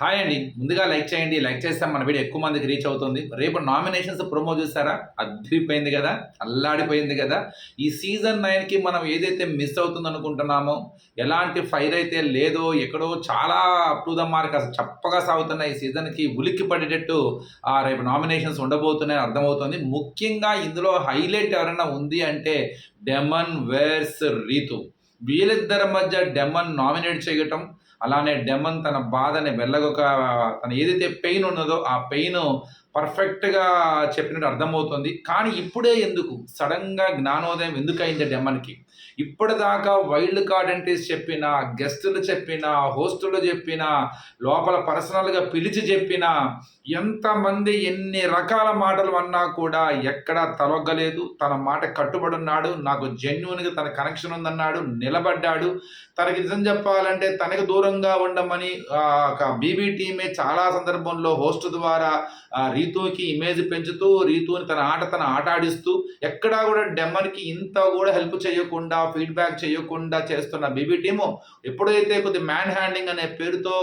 Hi అండి. ముందుగా like చేయండి. లైక్ చేస్తే మన వీడియో ఎక్కువ మందికి రీచ్ అవుతుంది. రేపు నామినేషన్స్ ప్రమో చూస్తారా? అద్దరిపోయింది కదా. అల్లాడిపోయింది కదా. ఈ సీజన్ నైన్కి మనం ఏదైతే మిస్ అవుతుంది అనుకుంటున్నామో ఎలాంటి ఫైర్ అయితే లేదో ఎక్కడో చాలా అప్ టు ద మార్క్ అసలు చప్పగా సాగుతున్న ఈ సీజన్కి ఉలిక్కి పడేటట్టు ఆ రేపు నామినేషన్స్ ఉండబోతున్నాయని అర్థమవుతుంది. ముఖ్యంగా ఇందులో హైలైట్ ఎవరైనా ఉంది అంటే డెమన్ వేర్స్ రీతు. వీళ్ళిద్దరి మధ్య డెమన్ నామినేట్ చేయటం అలానే డెమన్ తన బాధని వెళ్ళగొక తన ఏదైతే పెయిన్ ఉన్నదో ఆ పెయిన్ పర్ఫెక్ట్గా చెప్పినట్టు అర్థమవుతుంది. కానీ ఇప్పుడే ఎందుకు? సడన్గా జ్ఞానోదయం ఎందుకు అయింది డెమన్కి ఇప్పటిదాకా వైల్డ్ కార్డ్ ఎంట్రీస్ చెప్పిన గెస్టులు చెప్పిన హోస్టులు చెప్పిన లోపల పర్సనల్గా పిలిచి చెప్పిన ఎంతమంది ఎన్ని రకాల మాటలు అన్నా కూడా ఎక్కడా తలొగ్గలేదు. తన మాట కట్టుబడి ఉన్నాడు నాకు జెన్యున్గా తన కనెక్షన్ ఉందన్నాడు. నిలబడ్డాడు. తనకి నిజం చెప్పాలంటే తనకు దూరంగా ఉండమని బీబీ టీమే చాలా సందర్భంలో హోస్ట్ ద్వారా రీ రీతోకి ఇమేజ్ పెంచుతూ రీతుని తన ఆట తన ఆట ఆడిస్తూ ఎక్కడా కూడా డెమన్కి ఇంత కూడా హెల్ప్ చేయకుండా ఫీడ్బ్యాక్ చేయకుండా చేస్తున్న బీబీ టీము ఎప్పుడైతే కొద్ది మ్యాన్ హ్యాండింగ్ అనే పేరుతో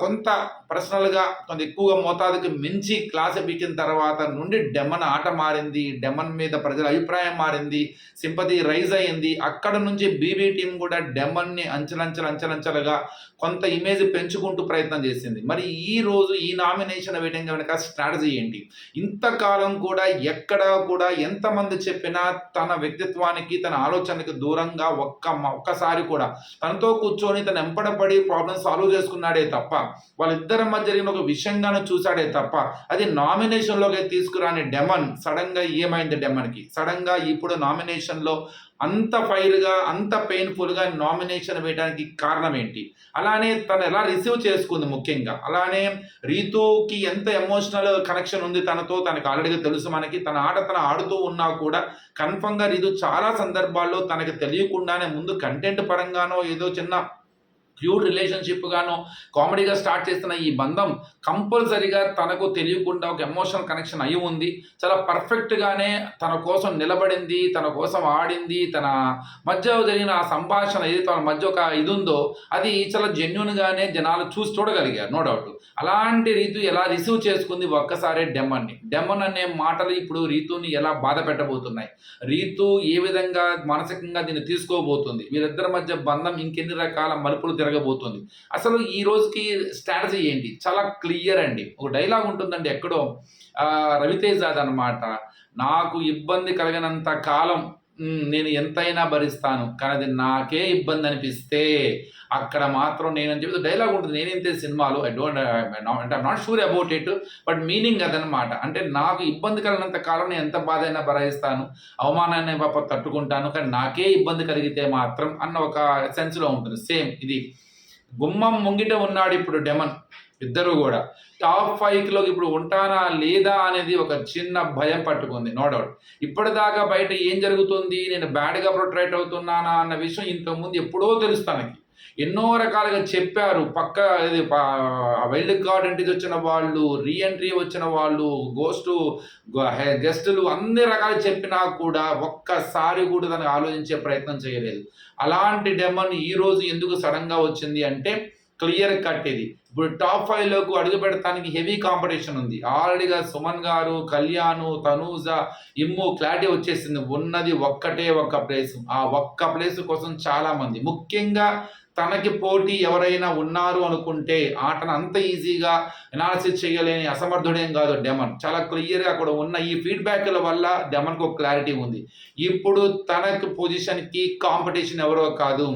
కొంత పర్సనల్గా కొంత ఎక్కువగా మోతాదుకి మించి క్లాస్ పీకిన తర్వాత నుండి డెమన్ ఆట మారింది డెమన్ మీద ప్రజల అభిప్రాయం మారింది సింపతి రైజ్ అయ్యింది అక్కడ నుంచి బీబీ టీం కూడా డెమన్ని అంచెలంచెలు అంచెలంచెలుగా కొంత ఇమేజ్ పెంచుకుంటూ ప్రయత్నం చేసింది. మరి ఈ రోజు ఈ నామినేషన్ వేయడం కనుక స్ట్రాటజీ ఏంటి? ఇంతకాలం కూడా ఎక్కడ కూడా ఎంతమంది చెప్పినా తన వ్యక్తిత్వానికి తన ఆలోచనకి దూరంగా ఒక్క ఒక్కసారి కూడా తనతో కూర్చొని తను ఎంపడపడి ప్రాబ్లమ్ సాల్వ్ చేసుకున్నాడే తప్ప వాళ్ళిద్దరి మధ్య జరిగిన ఒక విషయంగానే చూశాడే తప్ప అది నామినేషన్లోకి తీసుకురాని డెమన్ సడన్గా ఏమైంది డెమన్కి? సడన్గా ఇప్పుడు నామినేషన్లో అంత ఫైర్గా అంత పెయిన్ఫుల్గా నామినేషన్ వేయడానికి కారణం ఏంటి? అలానే తను ఎలా రిసీవ్ చేసుకుంది ముఖ్యంగా? అలానే రీతుకి ఎంత ఎమోషనల్ కనెక్షన్ ఉంది తనతో? తనకు ఆల్రెడీ తెలుసు మనకి. తన ఆట తన ఆడుతూ ఉన్నా కూడా కన్ఫర్మ్గా రీతు చాలా సందర్భాల్లో తనకు తెలియకుండానే ముందు కంటెంట్ పరంగానో ఏదో చిన్న ప్యూర్ రిలేషన్షిప్ గాను కామెడీగా స్టార్ట్ చేస్తున్న ఈ బంధం కంపల్సరీగా తనకు తెలియకుండా ఒక ఎమోషనల్ కనెక్షన్ అయి ఉంది. చాలా పర్ఫెక్ట్గానే తన కోసం నిలబడింది తన కోసం ఆడింది తన మధ్య జరిగిన ఆ సంభాషణ ఏది తన మధ్య ఒక ఇది ఉందో అది చాలా జెన్యున్గానే జనాలు చూసి చూడగలిగారు నో డౌట్ అలాంటి రీతు ఎలా రిసీవ్ చేసుకుంది ఒక్కసారి డెమన్ని. డెమన్ అనే మాటలు ఇప్పుడు రీతుని ఎలా బాధ పెట్టబోతున్నాయి? రీతు ఏ విధంగా మానసికంగా దీన్ని తీసుకోబోతుంది? వీరిద్దరి మధ్య బంధం ఇంకెన్ని రకాల మలుపులు జరగబోతుంది. అసలు ఈ రోజుకి స్ట్రాటజీ ఏంటి? చాలా క్లియర్ అండి. ఒక డైలాగ్ ఉంటుందండి ఎక్కడో. రవితేజాద్ అనమాట నాకు ఇబ్బంది కలిగినంత కాలం నేను ఎంతైనా భరిస్తాను కానీ అది నాకే ఇబ్బంది అనిపిస్తే అక్కడ మాత్రం నేను అని చెప్పి డైలాగ్ ఉంటుంది. నేనేంతే సినిమాలు ఐ డోంట్ అంటే not sure about it but meaning అదనమాట అంటే నాకు ఇబ్బంది కలిగినంత కాలం నేను ఎంత బాధ అయినా భరాయిస్తాను అవమానాన్ని పాప తట్టుకుంటాను కానీ నాకే ఇబ్బంది కలిగితే మాత్రం అన్న ఒక సెన్స్లో ఉంటుంది. సేమ్ ఇది. గుమ్మం ముంగిట ఉన్నాడు ఇప్పుడు డెమన్. ఇద్దరు కూడా. టాప్ ఫైవ్లోకి ఇప్పుడు ఉంటానా లేదా అనేది ఒక చిన్న భయం పట్టుకుంది నో డౌట్ ఇప్పటిదాకా బయట ఏం జరుగుతుంది నేను బ్యాడ్గా ప్రొట్రైట్ అవుతున్నానా అన్న విషయం ఇంతకుముందు ఎప్పుడో తెలుసు తనకి. ఎన్నో రకాలుగా చెప్పారు. పక్క ఇది వైల్డ్ కార్డ్ ఎంట్రీ వచ్చిన వాళ్ళు రీఎంట్రీ వచ్చిన వాళ్ళు గోస్ట్ గెస్టులు అన్ని రకాలు చెప్పినా కూడా ఒక్కసారి కూడా తనకు ఆలోచించే ప్రయత్నం చేయలేదు. అలాంటి డెమన్ ఈరోజు ఎందుకు సడన్గా వచ్చింది అంటే క్లియర్ కట్ ఇది ఇప్పుడు టాప్ ఫైవ్లోకి అడుగు పెడతానికి హెవీ కాంపిటీషన్ ఉంది. ఆల్రెడీగా సుమన్ గారు కళ్యాణ్ తనూజ ఇమ్ము క్లారిటీ వచ్చేసింది. ఉన్నది ఒక్కటే ఒక్క ప్లేస్ ఆ ఒక్క ప్లేస్ కోసం చాలా మంది. ముఖ్యంగా తనకి పోటీ ఎవరైనా ఉన్నారు అనుకుంటే ఆటను అంత ఈజీగా ఎనాలిసిస్ చేయలేని అసమర్థుడేం కాదు డెమన్. చాలా క్లియర్గా అక్కడ ఉన్న ఈ ఫీడ్బ్యాక్ల వల్ల డెమన్కి ఒక క్లారిటీ ఉంది. ఇప్పుడు తనకి పొజిషన్కి కాంపిటీషన్ ఎవరో కాదు.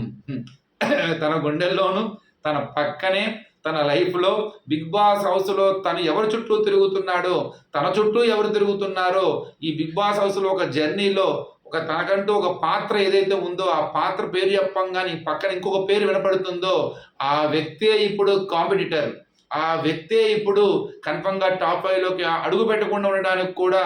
తన గుండెల్లోనూ తన పక్కనే తన లైఫ్లో బిగ్ బాస్ హౌస్లో తను ఎవరి చుట్టూ తిరుగుతున్నాడో తన చుట్టూ ఎవరు తిరుగుతున్నారో ఈ బిగ్ బాస్ హౌస్లో ఒక జర్నీలో ఒక తనకంటూ ఒక పాత్ర ఏదైతే ఉందో ఆ పాత్ర పేరు చెప్పంగానే పక్కన ఇంకొక పేరు వినపడుతుందో ఆ వ్యక్తే ఇప్పుడు కాంపిటీటర్. ఆ వ్యక్తే ఇప్పుడు కన్ఫర్మ్గా టాప్ ఫైవ్లోకి అడుగు పెట్టకుండా ఉండడానికి కూడా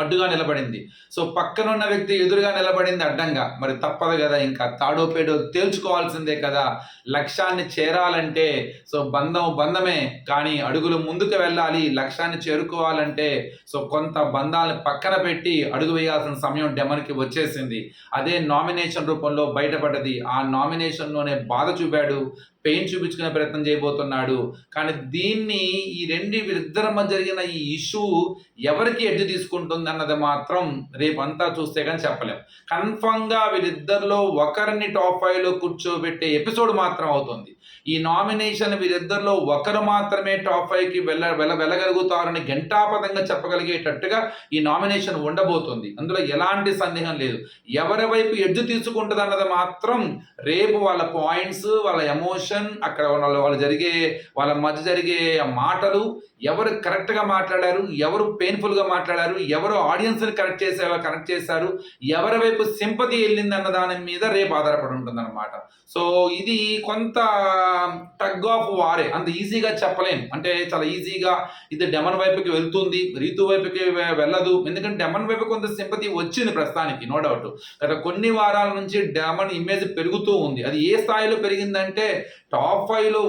అడ్డుగా నిలబడింది. సో పక్కనున్న వ్యక్తి ఎదురుగా నిలబడింది అడ్డంగా. మరి తప్పదు కదా ఇంకా. తాడో పేడో తేల్చుకోవాల్సిందే కదా. లక్ష్యాన్ని చేరాలంటే సో బంధం బంధమే. కానీ అడుగులు ముందుకు వెళ్ళాలి లక్ష్యాన్ని చేరుకోవాలంటే సో కొంత బంధాలను పక్కన పెట్టి అడుగు వేయాల్సిన సమయం డెమన్కి వచ్చేసింది. అదే నామినేషన్ రూపంలో బయటపడ్డది. ఆ నామినేషన్లోనే బాధ చూపాడు పెయిన్ చూపించుకునే ప్రయత్నం చేయబోతున్నాడు. కానీ దీన్ని ఈ రెండు ఇద్దరి మధ్య జరిగిన ఈ ఇష్యూ ఎవరికి ఎడ్జ్ తీసుకుంటుంది అన్నది మాత్రం రేపంతా చూస్తే కానీ చెప్పలేం. కన్ఫామ్గా వీరిద్దరిలో ఒకరిని టాప్ ఫైవ్లో కూర్చోబెట్టే ఎపిసోడ్ మాత్రం అవుతుంది. ఈ నామినేషన్ వీరిద్దరిలో ఒకరు మాత్రమే టాప్ ఫైవ్కి వెళ్ళ వెళ్ళ వెళ్ళగలుగుతారని గంటాపదంగా చెప్పగలిగేటట్టుగా ఈ నామినేషన్ ఉండబోతుంది. అందులో ఎలాంటి సందేహం లేదు. ఎవరి వైపు ఎడ్జు తీసుకుంటుంది అన్నది మాత్రం రేపు వాళ్ళ పాయింట్స్ వాళ్ళ ఎమోషన్ అక్కడ వాళ్ళ వాళ్ళు జరిగే వాళ్ళ మధ్య జరిగే మాటలు ఎవరు కరెక్ట్గా మాట్లాడారు ఎవరు పెయిన్ఫుల్గా మాట్లాడారు ఎవరు ఆడియన్స్ని కరెక్ట్ చేసేలా కనెక్ట్ చేశారు. ఎవరి వైపు సింపతి వెళ్ళింది అన్న దాని మీద రేపు ఆధారపడి ఉంటుంది అనమాట సో ఇది కొంత టగ్ ఆఫ్ వారే అంత ఈజీగా చెప్పలేం. అంటే చాలా ఈజీగా ఇది డెమన్ వైపుకి వెళ్తుంది రీతు వైపుకి వెళ్ళదు. ఎందుకంటే డెమన్ వైపు కొంత సింపతి వచ్చింది ప్రస్తుతానికి నో డౌట్ గత కొన్ని వారాల నుంచి డెమన్ ఇమేజ్ పెరుగుతూ ఉంది. అది ఏ స్థాయిలో పెరిగిందంటే టాప్ ఫైవ్లో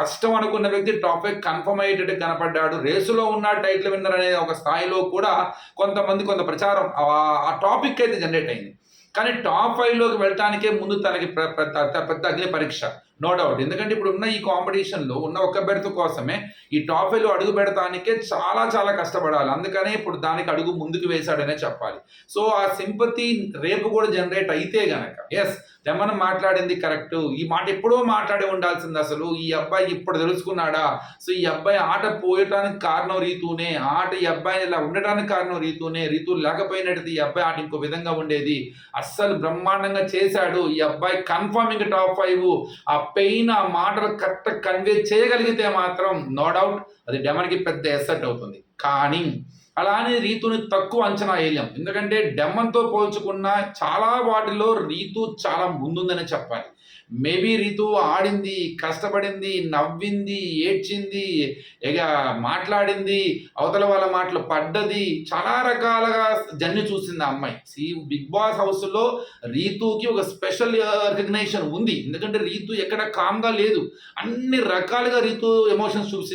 కష్టం అనుకున్న వ్యక్తి టాప్ ఫైవ్ కన్ఫర్మ్ అయ్యేటట్టు కనపడ్డాడు. రేసులో ఉన్న టైటిల్ విన్నర్ అనే ఒక స్థాయిలో కూడా కొంతమంది కొంత ప్రచారం ఆ- టాపిక్ అయితే జనరేట్ అయింది. కానీ టాప్ ఫైవ్లోకి వెళ్ళటానికే ముందు తనకి పెద్ద పెద్ద అగ్ని పరీక్ష. నో డౌట్ ఎందుకంటే ఇప్పుడు ఉన్న ఈ కాంపిటీషన్లో ఉన్న ఒక్క బెర్త్ కోసమే ఈ టాప్ ఫైవ్ అడుగు పెడతానికే చాలా చాలా కష్టపడాలి. అందుకనే ఇప్పుడు దానికి అడుగు ముందుకు వేశాడనే చెప్పాలి. సో ఆ సింపతి రేపు కూడా జనరేట్ అయితే గనక ఎస్ రమణ మాట్లాడింది కరెక్ట్ ఈ మాట ఎప్పుడో మాట్లాడి ఉండాల్సింది అసలు. ఈ అబ్బాయి ఇప్పుడు తెలుసుకున్నాడా? సో ఈ అబ్బాయి ఆట పోయటానికి కారణం రీతూనే ఆట ఈ అబ్బాయిని ఇలా ఉండటానికి కారణం రీతూనే రీతు లేకపోయినట్టు ఈ అబ్బాయి ఆట ఇంకో విధంగా ఉండేది. అస్సలు బ్రహ్మాండంగా చేశాడు. ఈ అబ్బాయి కన్ఫర్మింగ్ టాప్ ఫైవ్ ఆ పెయిన్ ఆ మాటలు కరెక్ట్ కన్వే చేయగలిగితే మాత్రం నో డౌట్ అది డెమన్కి పెద్ద ఎసెట్ అవుతుంది. కానీ అలానే రీతుని తక్కువ అంచనా వేయలేం. ఎందుకంటే డెమన్తో పోల్చుకున్న చాలా వాటిలో రీతు చాలా ముందుందనే చెప్పాలి. మేబీ రీతు ఆడింది కష్టపడింది నవ్వింది ఏడ్చింది ఇక మాట్లాడింది అవతల వాళ్ళ మాటలు పడ్డది చాలా రకాలుగా జర్నీ చూసింది ఆ అమ్మాయి. సీ బిగ్ బాస్ హౌస్లో రీతుకి ఒక స్పెషల్ రికగ్నేషన్ ఉంది. ఎందుకంటే రీతు ఎక్కడ కామ్గా లేదు. అన్ని రకాలుగా రీతు ఎమోషన్స్ చూసి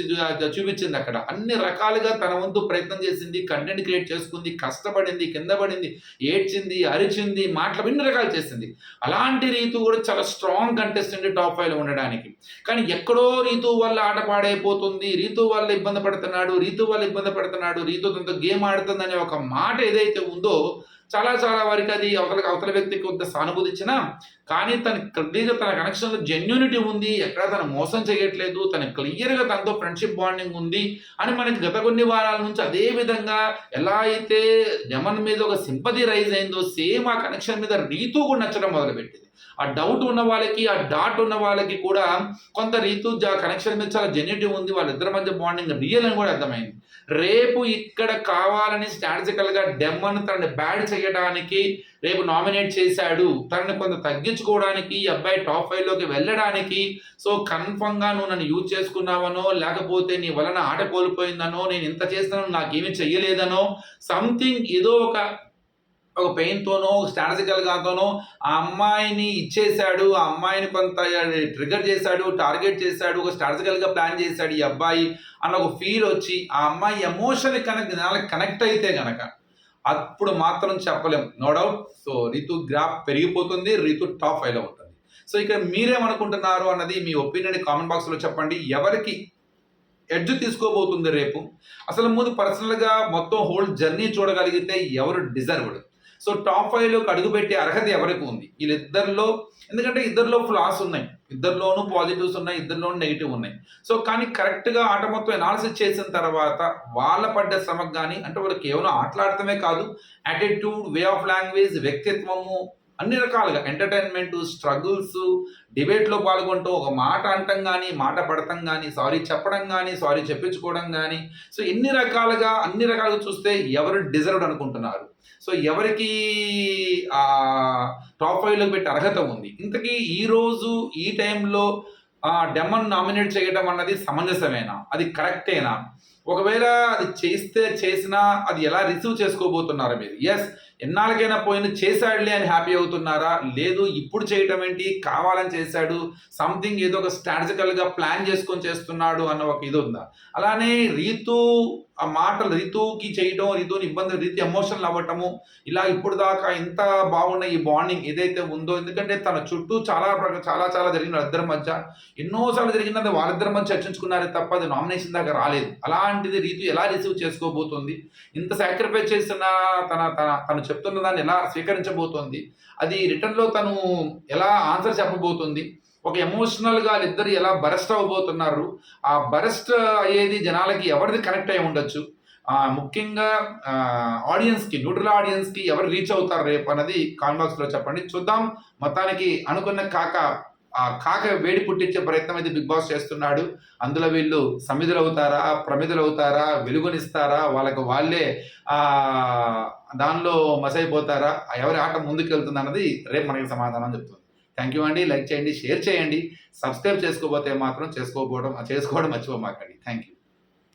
చూపించింది అక్కడ. అన్ని రకాలుగా తన వంతు ప్రయత్నం చేసింది కంటెంట్ క్రియేట్ చేసుకుంది కష్టపడింది కింద పడింది ఏడ్చింది అరిచింది మాటలు ఇన్ని రకాలు చేసింది. అలాంటి రీతు కూడా చాలా స్ట్రాంగ్ కంటెస్టెంట్ టాప్ ఫైవ్లో ఉండడానికి. కానీ ఎక్కడో రీతు వల్ల ఆట పాడైపోతుంది రీతు వల్ల ఇబ్బంది పడుతున్నాడు రీతు వల్ల ఇబ్బంది పడుతున్నాడు రీతు తనతో గేమ్ ఆడుతుంది అనే ఒక మాట ఏదైతే ఉందో చాలా చాలా వరకు అది అవతల అవతల వ్యక్తికి కొంత సానుభూతి ఇచ్చినా కానీ తన క్లియర్గా తన కనెక్షన్లో జెన్యూనిటీ ఉంది ఎక్కడ తను మోసం చేయట్లేదు తన క్లియర్గా తనతో ఫ్రెండ్షిప్ బాండింగ్ ఉంది అని మనకి గత కొన్ని వారాల నుంచి అదే విధంగా ఎలా అయితే జమన్ మీద ఒక సింపతి రైజ్ అయిందో సేమ్ ఆ కనెక్షన్ మీద రీతూ కూడా నచ్చడం మొదలుపెట్టింది. ఆ డౌట్ ఉన్న వాళ్ళకి ఆ డాట్ ఉన్న వాళ్ళకి కూడా కొంత రీతు కనెక్షన్ మీద చాలా జెన్యుటివ్ ఉంది. వాళ్ళిద్దరి మధ్య బాండింగ్ రియల్ అని కూడా అర్థమైంది. రేపు ఇక్కడ కావాలని స్ట్రాటజికల్గా డెమ్మను తనని బ్యాడ్ చేయడానికి రేపు నామినేట్ చేశాడు. తనని కొంత తగ్గించుకోవడానికి ఈ అబ్బాయి టాప్ ఫైవ్లోకి వెళ్ళడానికి. సో కన్ఫర్మ్గా నువ్వు నన్ను యూజ్ చేసుకున్నావనో లేకపోతే నీ వలన ఆట కోల్పోయిందనో నేను ఇంత చేస్తానో నాకేమీ చెయ్యలేదనో సంథింగ్ ఏదో ఒక ఒక పెయిన్తోనో ఒక స్ట్రాటజికల్గాతోనో ఆ అమ్మాయిని ఇచ్చేశాడు ఆ అమ్మాయిని కొంత ట్రిగర్ చేశాడు టార్గెట్ చేశాడు ఒక స్ట్రాటజికల్గా ప్లాన్ చేశాడు ఈ అబ్బాయి అన్న ఒక ఫీల్ వచ్చి ఆ అమ్మాయి ఎమోషన్ కనెక్ట్ కనెక్ట్ అయితే గనక అప్పుడు మాత్రం చెప్పలేం. No doubt. So Ritu graph పెరిగిపోతుంది రితు టాప్ ఫైవ్ అవుతుంది ఉంటుంది. సో ఇక్కడ మీరేమనుకుంటున్నారు అన్నది మీ ఒపీనియన్ కామెంట్ బాక్స్లో చెప్పండి. ఎవరికి ఎడ్జ్ తీసుకోబోతుంది రేపు? అసలు ముందు పర్సనల్గా మొత్తం హోల్ జర్నీ చూడగలిగితే ఎవరు డిజర్వ్డ్? సో టాప్ ఫైవ్లోకి అడుగుపెట్టే అర్హత ఎవరికి ఉంది? వీళ్ళిద్దరిలో ఎందుకంటే ఇద్దరిలో ఫ్లాస్ ఉన్నాయి. ఇద్దరిలోనూ పాజిటివ్స్ ఉన్నాయి ఇద్దరిలోనూ నెగిటివ్ ఉన్నాయి. సో కానీ కరెక్ట్గా ఆట మొత్తం ఎనాలిసిస్ చేసిన తర్వాత వాళ్ళ పడ్డ శ్రమకు కానీ అంటే వాళ్ళు కేవలం ఆటలాడటమే కాదు యాటిట్యూడ్ వే ఆఫ్ లాంగ్వేజ్ వ్యక్తిత్వము అన్ని రకాలుగా ఎంటర్టైన్మెంట్ స్ట్రగుల్స్ డిబేట్లో పాల్గొంటూ ఒక మాట అంటం కానీ మాట పడటం కానీ సారీ చెప్పడం కానీ సారీ చెప్పించుకోవడం కానీ సో ఎన్ని రకాలుగా అన్ని రకాలుగా చూస్తే ఎవరు డిజర్వ్డ్ అనుకుంటున్నారు? సో ఎవరికి ఆ టాప్ ఫైవ్లో పెట్టే అర్హత ఉంది? ఇంతకీ ఈ రోజు ఈ టైంలో డెమన్ నామినేట్ చేయడం అన్నది సమంజసమేనా? అది కరెక్టేనా ఒకవేళ అది చేస్తే చేసినా అది ఎలా రిసీవ్ చేసుకోబోతున్నారు మీరు ఎస్ ఎన్నాళ్ళకైనా పోయిన చేశాడులే అని హ్యాపీ అవుతున్నారా? లేదు ఇప్పుడు చేయటం ఏంటి? కావాలని చేశాడు సంథింగ్ ఏదో ఒక స్ట్రాటజికల్గా ప్లాన్ చేసుకొని చేస్తున్నాడు అన్న ఒక ఇది ఉందా? అలానే రీతు ఆ మాటలు రీతుకి చేయడం రీతుని ఇబ్బంది రీతి ఎమోషనల్ అవ్వటము ఇలా ఇప్పుడు దాకా ఇంత బాగున్న ఈ బాండింగ్ ఏదైతే ఉందో ఎందుకంటే తన చుట్టూ చాలా చాలా చాలా జరిగిన వాళ్ళిద్దరి మధ్య ఎన్నోసార్లు జరిగినది వాళ్ళిద్దరి మధ్య చర్చించుకున్నారే తప్ప అది నామినేషన్ దాకా రాలేదు. అలాంటిది రీతు ఎలా రిసీవ్ చేసుకోబోతుంది? ఇంత సాక్రిఫైస్ చేసిన తన తన తను చెప్తున్న దాన్ని ఎలా స్వీకరించబోతోంది? అది రిటర్న్లో తను ఎలా ఆన్సర్ చెప్పబోతుంది? ఒక ఎమోషనల్గా వాళ్ళిద్దరు ఎలా బరెస్ట్ అవ్వబోతున్నారు ఆ బరెస్ట్ అయ్యేది జనాలకి ఎవరిది కనెక్ట్ అయి ఉండొచ్చు? ముఖ్యంగా ఆడియన్స్కి న్యూట్రల్ ఆడియన్స్కి ఎవరు రీచ్ అవుతారు రేపు అన్నది కాన్బాక్స్లో చెప్పండి. చూద్దాం. మొత్తానికి అనుకున్న కాక ఆ కాక వేడి పుట్టించే ప్రయత్నం అయితే బిగ్ బాస్ చేస్తున్నాడు. అందులో వీళ్ళు సమిధులు అవుతారా ప్రమిదులు అవుతారా వెలుగునిస్తారా వాళ్ళకు వాళ్ళే ఆ దానిలో మసైపోతారా ఎవరి ఆట ముందుకు వెళ్తుంది అన్నది రేపు మనకి సమాధానం చెప్తుంది. థ్యాంక్ యూ అండి. లైక్ చేయండి షేర్ చేయండి. సబ్స్క్రైబ్ చేసుకోకపోతే మాత్రం చేసుకోకపోవడం చేసుకోవడం మర్చిపోమాకండి. Thank you